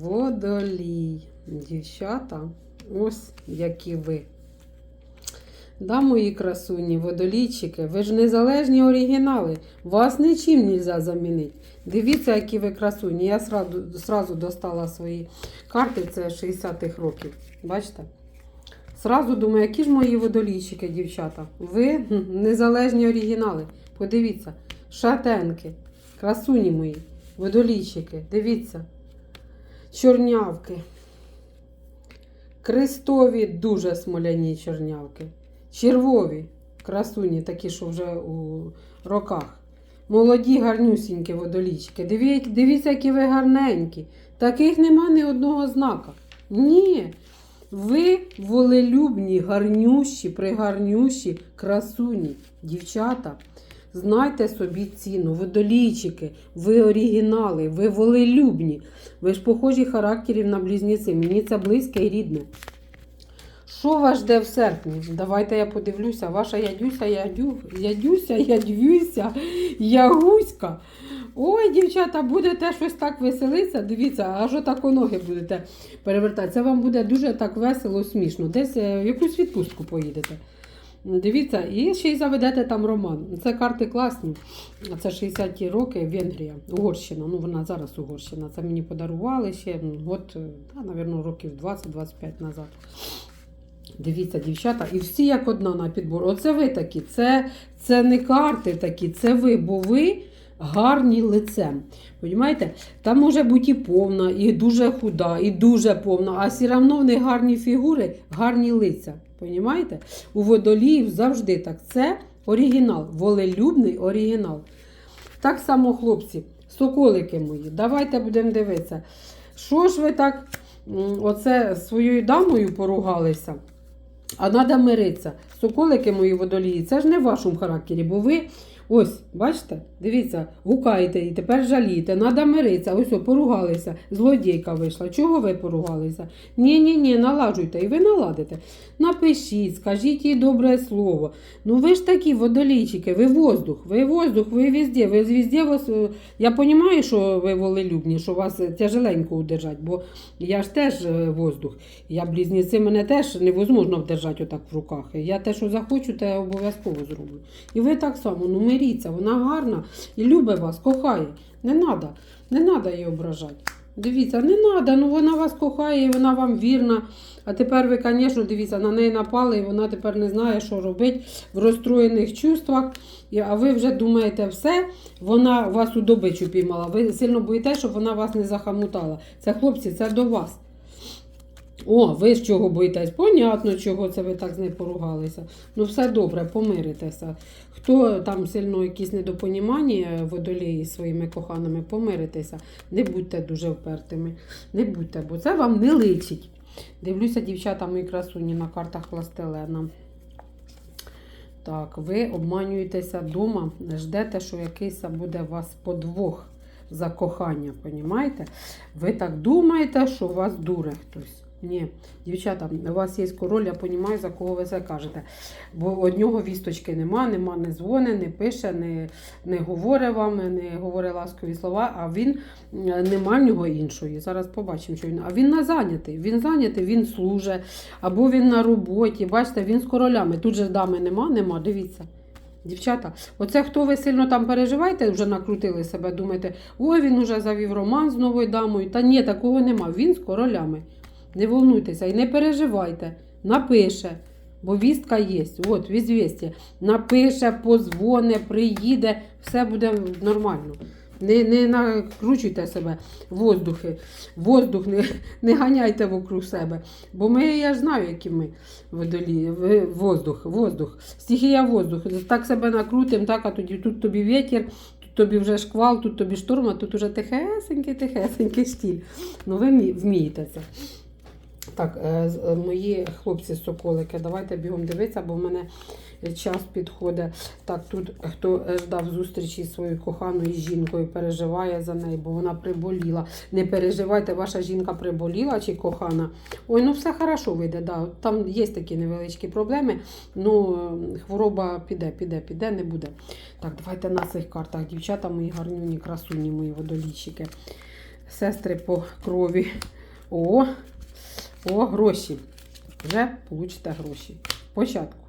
Водолій. Дівчата, ось які ви. Да, мої красуні, водолійчики, ви ж незалежні оригінали. Вас нічим не можна замінити. Дивіться, які ви красуні. Я сразу, сразу достала свої карти, це 60-х років. Бачите? Сразу думаю, які ж мої водолійчики, дівчата. Ви незалежні оригінали. Подивіться, шатенки, красуні мої, водолійчики, дивіться. Чорнявки. Крестові дуже смоляні чорнявки. Червові, красуні, такі, що вже у роках. Молоді, гарнюсінькі водолічки. Дивіться, які ви гарненькі. Таких нема ні одного знака. Ні. Ви волелюбні, гарнющі, пригарнющі, красуні, дівчата. Знайте собі ціну, водолійчики, ви оригінали, ви волелюбні. Ви ж похожі характерів на близнюці. Мені це близьке і рідне. Що вас жде в серпні? Давайте я подивлюся. Ваша ядюся, ядю, ядюся, ядюся, ягуська. Ой, дівчата, будете щось так веселитися. Дивіться, аж отако ноги будете перевертати. Це вам буде дуже так весело, смішно. Десь е, в якусь відпустку поїдете. Дивіться, і ще й заведете там роман. Це карти класні. Це 60-ті роки, Венгрія, Угорщина. Ну, вона зараз Угорщина. Це мені подарували ще е, та, напевно, років 20-25 назад. Дивіться, дівчата, і всі як одна на підбор. Оце ви такі, це, це не карти такі, це ви, бо ви гарні лицем. Понімаєте? Там може бути і повна, і дуже худа, і дуже повна, а все одно в них гарні фігури, гарні лиця. Понімаєте? У водоліїв завжди так. Це оригінал, волелюбний оригінал. Так само, хлопці, соколики мої, давайте будемо дивитися. Що ж ви так оце своєю дамою поругалися? А треба миритися. Соколики мої водолії, це ж не в вашому характері, бо ви ось, бачите, дивіться, гукаєте і тепер жалієте. Треба миритися. Ось, поругалися. Злодійка вийшла. Чого ви поругалися? Ні, ні, ні, наладжуйте. І ви наладите. Напишіть, скажіть їй добре слово. Ну ви ж такі водолійчики, ви воздух, ви воздух, ви везде, ви везде вас. е, Я розумію, що ви волелюбні, що вас е, тяжеленько удержать, бо я ж теж е, воздух. Я близнеці, мене теж невозможно вдержати отак в руках. Я те, що захочу, те обов'язково зроблю. І ви так само, ну миріться, вона гарна і любить вас, кохає. Не треба, не треба її ображати. Дивіться, не треба, ну вона вас кохає, і вона вам вірна. А тепер ви, звісно, дивіться, на неї напали, і вона тепер не знає, що робити в розстроєних чувствах. А ви вже думаєте, все, вона вас у добичу піймала. Ви сильно боїтеся, щоб вона вас не захамутала. Це хлопці, це до вас. О, ви ж чого боїтесь? Понятно, чого це ви так з нею поругалися. Ну, все добре, помиритеся. Хто там сильно якісь недопонімання водолії своїми коханими, помиритеся. Не будьте дуже впертими. Не будьте, бо це вам не личить. Дивлюся, дівчата мої красуні на картах пластилена. Так, ви обманюєтеся вдома, ждете, що якийсь буде вас подвох за кохання, понімаєте? Ви так думаєте, що у вас дуре хтось. Ні, дівчата, у вас є король, я розумію, за кого ви це кажете. Бо од нього вісточки нема, нема, не дзвони, не пише, не, не говорить вам, не говорить ласкові слова, а він е, нема в нього іншої. Зараз побачимо, що він. А він на зайнятий. Він зайнятий, він служить, або він на роботі. Бачите, він з королями. Тут же дами нема, нема. Дивіться. Дівчата, оце хто ви сильно там переживаєте, вже накрутили себе, думаєте, ой, він уже завів роман з новою дамою. Та ні, такого нема. Він з королями. Не волнуйтеся і не переживайте. Напише, бо вістка є. От, в ізвісті. Напише, позвоне, приїде, все буде нормально. Не, не накручуйте себе воздухи, воздух не, не ганяйте вокруг себе. Бо ми, я ж знаю, які ми водолі, воздух, воздух, стихія воздух. Так себе накрутимо, так, а тоді тут тобі вітер, тут тобі вже шквал, тут тобі шторм, а тут уже тихесенький, тихесенький стіль. Ну ви вмієте це. Так, е, е, мої хлопці-соколики, давайте бігом дивитися, бо в мене час підходить. Так, тут хто е, ждав зустрічі зі своєю коханою жінкою, переживає за неї, бо вона приболіла. Не переживайте, ваша жінка приболіла чи кохана. Ой, ну все хорошо вийде. Да. Там є такі невеличкі проблеми. Ну, хвороба піде, піде, піде, не буде. Так, давайте на цих картах, дівчата, мої гарнюні, красуні, мої водолічики. сестри по крові. О, о, гроші. Вже получите гроші. Спочатку